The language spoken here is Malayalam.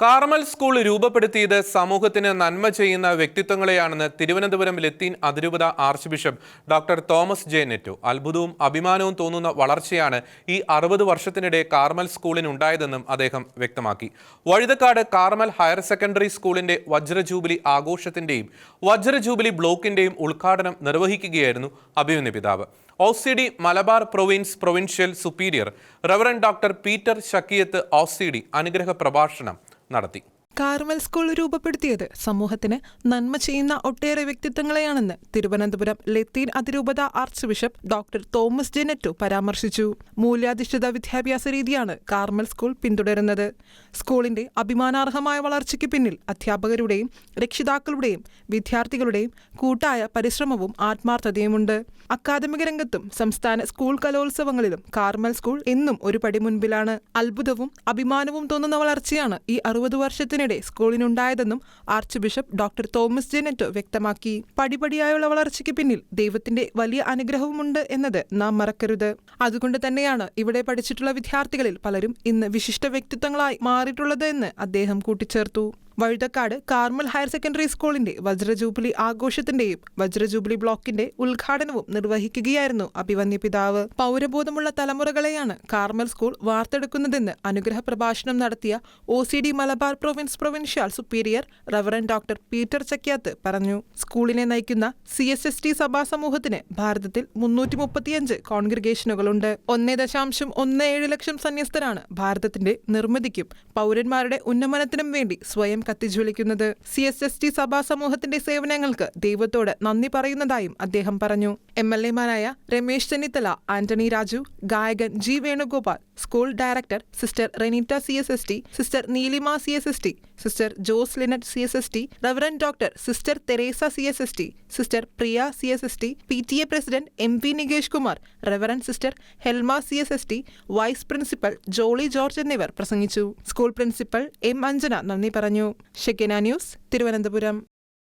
കാർമൽ സ്കൂൾ രൂപപ്പെടുത്തിയത് സമൂഹത്തിന് നന്മ ചെയ്യുന്ന വ്യക്തിത്വങ്ങളെയാണെന്ന് തിരുവനന്തപുരം ലത്തീൻ അതിരൂപത archbishop doctor Thomas J Netto. അത്ഭുതവും അഭിമാനവും തോന്നുന്ന വളർച്ചയാണ് ഈ അറുപത് വർഷത്തിനിടെ കാർമൽ സ്കൂളിനുണ്ടായതെന്നും അദ്ദേഹം വ്യക്തമാക്കി. വഴുതക്കാട് കാർമൽ ഹയർ സെക്കൻഡറി സ്കൂളിന്റെ വജ്ര ജൂബിലി ആഘോഷത്തിന്റെയും വജ്ര ജൂബിലി ബ്ലോക്കിന്റെയും ഉദ്ഘാടനം നിർവഹിക്കുകയായിരുന്നു അഭിമന്യ പിതാവ്. O C D Malabar province provincial superior reverend doctor Peter Chakkiath O C D അനുഗ്രഹ പ്രഭാഷണം നടത്തി കാർമൽ സ്കൂൾ രൂപപ്പെടുത്തിയത്. സമൂഹത്തിന് നന്മ ചെയ്യുന്ന ഒട്ടേറെ വ്യക്തിത്വങ്ങളെയാണെന്ന് തിരുവനന്തപുരം ലത്തീൻ അതിരൂപത ആർച്ച് ബിഷപ്പ് ഡോക്ടർ തോമസ് ജെനറ്റു പരാമർശിച്ചു. മൂല്യാധിഷ്ഠിത വിദ്യാഭ്യാസ രീതിയാണ് കാർമൽ സ്കൂൾ പിന്തുടരുന്നത്. സ്കൂളിന്റെ അഭിമാനാർഹമായ വളർച്ചയ്ക്ക് പിന്നിൽ അധ്യാപകരുടെയും രക്ഷിതാക്കളുടെയും വിദ്യാർത്ഥികളുടെയും കൂട്ടായ പരിശ്രമവും ആത്മാർത്ഥതയുമുണ്ട്. അക്കാദമിക രംഗത്തും സംസ്ഥാന സ്കൂൾ കലോത്സവങ്ങളിലും കാർമൽ സ്കൂൾ എന്നും ഒരു പടി മുൻപിലാണ് അത്ഭുതവും അഭിമാനവും തോന്നുന്ന വളർച്ചയാണ് ഈ അറുപത് വർഷത്തിനിടെ സ്കൂളിനുണ്ടായതെന്നും ആർച്ച് ബിഷപ്പ് ഡോക്ടർ തോമസ് ജെനറ്റോ വ്യക്തമാക്കി. പടിപടിയായുള്ള വളർച്ചയ്ക്ക് പിന്നിൽ ദൈവത്തിന്റെ വലിയ അനുഗ്രഹവുമുണ്ട് എന്നത് നാം മറക്കരുത്. അതുകൊണ്ട് തന്നെയാണ് ഇവിടെ പഠിച്ചിട്ടുള്ള വിദ്യാർത്ഥികളിൽ പലരും ഇന്ന് വിശിഷ്ട വ്യക്തിത്വങ്ങളായി മാറിയിട്ടുള്ളത് എന്ന് അദ്ദേഹം കൂട്ടിച്ചേർത്തു. വഴുതക്കാട് കാർമൽ ഹയർ സെക്കൻഡറി സ്കൂളിന്റെ വജ്രജൂബിലി ആഘോഷത്തിന്റെയും വജ്രജൂബിലി ബ്ലോക്കിന്റെ ഉദ്ഘാടനവും നിർവഹിക്കുകയായിരുന്നു അഭിവന്യ പിതാവ് പൗരബോധമുള്ള തലമുറകളെയാണ് കാർമൽ സ്കൂൾ വാർത്തെടുക്കുന്നതെന്ന് അനുഗ്രഹ പ്രഭാഷണം നടത്തിയ O C D Malabar province provincial superior reverend doctor Peter Chakkiath പറഞ്ഞു. സ്കൂളിനെ നയിക്കുന്ന സി എസ് എസ് ടി സഭാ സമൂഹത്തിന് ഭാരതത്തിൽ മുന്നൂറ്റി മുപ്പത്തിയഞ്ച് കോൺഗ്രിഗേഷനുകളുണ്ട്. ഒന്നേ ദശാംശം ഒന്ന് ഏഴ് ലക്ഷം സന്യസ്തരാണ് ഭാരതത്തിന്റെ നിർമ്മിതിക്കും പൗരന്മാരുടെ ഉന്നമനത്തിനും വേണ്ടി സ്വയം കത്തിജ്വലിക്കുന്നത്. സി എസ് എസ് ടി സഭാ സമൂഹത്തിന്റെ സേവനങ്ങൾക്ക് ദൈവത്തോട് നന്ദി പറയുന്നതായും അദ്ദേഹം പറഞ്ഞു. എം എൽ എമാരായ രമേശ് ചെന്നിത്തല ആന്റണി രാജു ഗായകൻ G Venugopal school director sister Renita C S S T sister Neelima C S S T sister Jose Lynette C S S T reverend doctor sister Theresa C S S T sister Priya C S S T P T A president M P Nikesh Kumar reverend sister Helma C S S T vice principal Jolly George എന്നിവർ പ്രസംഗിച്ചു. സ്കൂൾ പ്രിൻസിപ്പൽ എം അഞ്ജന നന്ദി പറഞ്ഞു. Shekinah news Thiruvananthapuram.